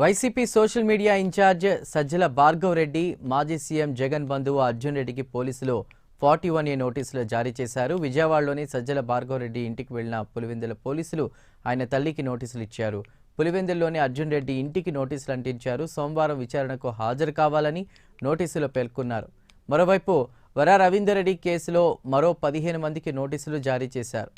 YCP social media incharge Sajjala Bhargav Reddy మాజీ CM Jagan బంధువు అర్జున్ రెడ్డికి పోలీసులు ఫార్టీ వన్ ఏ నోటీసులు జారీ చేశారు. విజయవాడలోని సజ్జల భార్గవ్ రెడ్డి ఇంటికి వెళ్ళిన పులివెందుల పోలీసులు ఆయన తల్లికి నోటీసులు ఇచ్చారు. పులివెందుల్లోని అర్జున్ రెడ్డి ఇంటికి నోటీసులు అంటించారు. సోమవారం విచారణకు హాజరు కావాలని నోటీసులో పేర్కొన్నారు. మరోవైపు వర రవీందర్ రెడ్డి కేసులో మరో పదిహేను మందికి నోటీసులు జారీ చేశారు.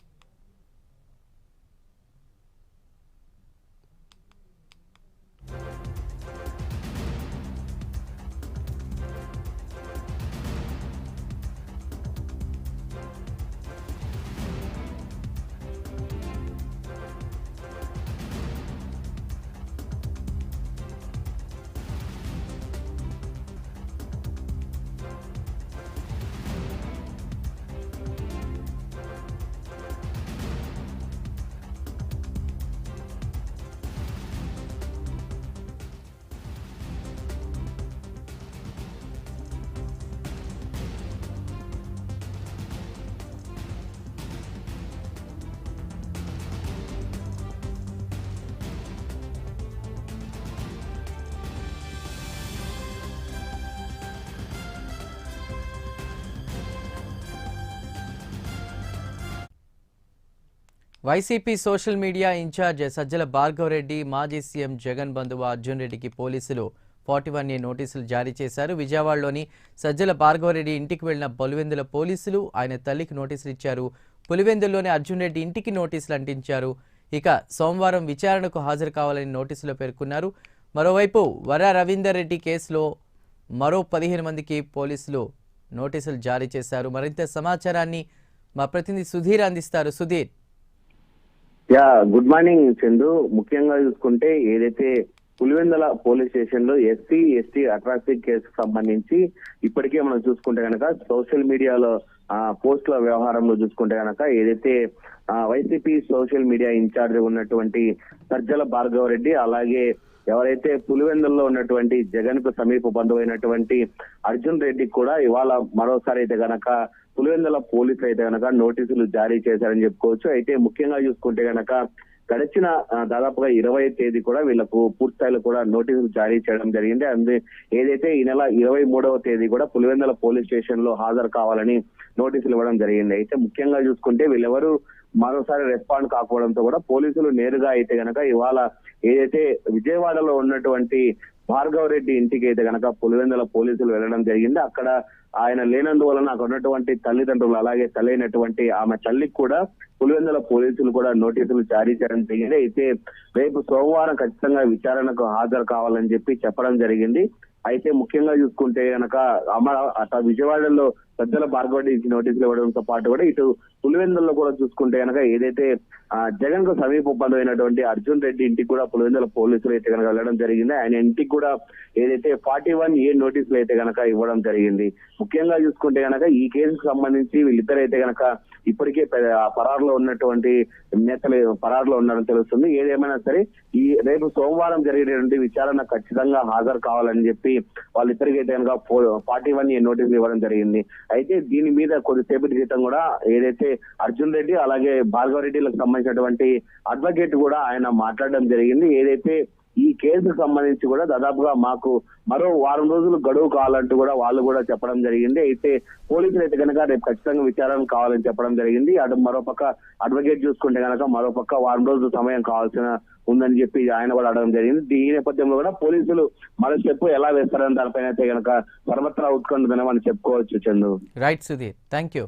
YCP social media incharge Sajjala Bhargav Reddy మాజీ సీఎం జగన్ బంధువు అర్జున్ రెడ్డికి పోలీసులు ఫార్టీ వన్ ఏ నోటీసులు జారీ చేశారు. విజయవాడలోని సజ్జల భార్గవరెడ్డి ఇంటికి వెళ్ళిన బొలివెందుల పోలీసులు ఆయన తల్లికి నోటీసులు ఇచ్చారు. పులివెందుల్లోని అర్జున్ రెడ్డి ఇంటికి నోటీసులు అంటించారు. ఇక సోమవారం విచారణకు హాజరు కావాలని నోటీసులో పేర్కొన్నారు. మరోవైపు వర రవీందర్ రెడ్డి కేసులో మరో పదిహేను మందికి పోలీసులు నోటీసులు జారీ చేశారు. మరింత సమాచారాన్ని మా ప్రతినిధి సుధీర్ అందిస్తారు. Sudheer yeah good morning Chandu ముఖ్యంగా చూసుకుంటే ఏదైతే పులివెందల పోలీస్ స్టేషన్లో ఎస్సీ ఎస్టీ అట్రాసిటీ కేసుకు సంబంధించి ఇప్పటికే మనం చూసుకుంటే కనుక సోషల్ మీడియాలో ఆ పోస్టుల వ్యవహారంలో చూసుకుంటే కనుక ఏదైతే వైసీపీ సోషల్ మీడియా ఇన్ఛార్జ్ ఉన్నటువంటి సజ్జల భార్గవ రెడ్డి అలాగే ఎవరైతే పులివెందుల్లో ఉన్నటువంటి జగన్కు సమీప బంధువైనటువంటి అర్జున్ రెడ్డి కూడా ఇవాళ మరోసారి అయితే గనక పులివెందుల పోలీసులు అయితే గనక నోటీసులు జారీ చేశారని చెప్పుకోవచ్చు. అయితే ముఖ్యంగా చూసుకుంటే గనక గడిచిన దాదాపుగా ఇరవై తేదీ కూడా వీళ్ళకు పూర్తిస్థాయిలో కూడా నోటీసులు జారీ చేయడం జరిగింది. అందు ఏదైతే ఈ నెల ఇరవై మూడవ తేదీ కూడా పులివెందల పోలీస్ స్టేషన్లో హాజరు కావాలని నోటీసులు ఇవ్వడం జరిగింది. అయితే ముఖ్యంగా చూసుకుంటే వీళ్ళెవరు మరోసారి రెస్పాండ్ కాకపోవడంతో కూడా పోలీసులు నేరుగా అయితే గనక ఇవాళ ఏదైతే విజయవాడలో ఉన్నటువంటి భార్గవ్ రెడ్డి ఇంటికి అయితే గనక పులివెందుల పోలీసులు వెళ్ళడం జరిగింది. అక్కడ ఆయన లేనందువలన అక్కడ ఉన్నటువంటి తల్లిదండ్రులు అలాగే తల్లైనటువంటి ఆమె తల్లికి కూడా పులివెందుల పోలీసులు కూడా నోటీసులు జారీ చేయడం జరిగింది. అయితే రేపు సోమవారం ఖచ్చితంగా విచారణకు హాజరు కావాలని చెప్పి చెప్పడం జరిగింది. అయితే ముఖ్యంగా చూసుకుంటే గనక అమరా విజయవాడలో పెద్దల భార్గవడి నోటీసులు ఇవ్వడంతో పాటు కూడా ఇటు పులివెందుల్లో కూడా చూసుకుంటే గనక ఏదైతే జగన్కు సమీప ఒప్పందమైనటువంటి అర్జున్ రెడ్డి ఇంటికి కూడా పులివెందుల పోలీసులు అయితే కనుక వెళ్ళడం జరిగింది. ఆయన ఇంటికి కూడా ఏదైతే ఫార్టీ వన్ ఏ నోటీసులు అయితే గనక ఇవ్వడం జరిగింది. ముఖ్యంగా చూసుకుంటే గనక ఈ కేసుకు సంబంధించి వీళ్ళిద్దరైతే గనక ఇప్పటికే ఆ పరారులో ఉన్నటువంటి నేతలు పరారులో ఉన్నారని తెలుస్తుంది. ఏదేమైనా సరే ఈ రేపు సోమవారం జరిగేటువంటి విచారణ ఖచ్చితంగా హాజరు కావాలని చెప్పి వాళ్ళిద్దరికైతే కనుక ఫార్టీ వన్ ఏ నోటీసులు ఇవ్వడం జరిగింది. అయితే దీని మీద కొద్దిసేపటి క్రితం కూడా ఏదైతే అర్జున్ రెడ్డి అలాగే భార్గవ రెడ్డిలకు సంబంధించినటువంటి అడ్వకేట్ కూడా ఆయన మాట్లాడడం జరిగింది. ఏదైతే ఈ కేసుకు సంబంధించి కూడా దాదాపుగా మాకు మరో వారం రోజులు గడువు కావాలంటూ కూడా వాళ్ళు కూడా చెప్పడం జరిగింది. అయితే పోలీసులు అయితే కనుక రేపు ఖచ్చితంగా విచారణ కావాలని చెప్పడం జరిగింది. అటు మరోపక్క అడ్వకేట్ చూసుకుంటే కనుక మరోపక్క వారం రోజులు సమయం కావాల్సిన ఉందని చెప్పి ఆయన కూడా అడగడం జరిగింది. ఈ నేపథ్యంలో కూడా పోలీసులు మరో స్టెప్ ఎలా వేస్తారని దానిపైన అయితే కనుక సర్వత్రా ఉత్కంఠ దినం అని చెప్పుకోవచ్చు Chandu. Right Sudheer thank you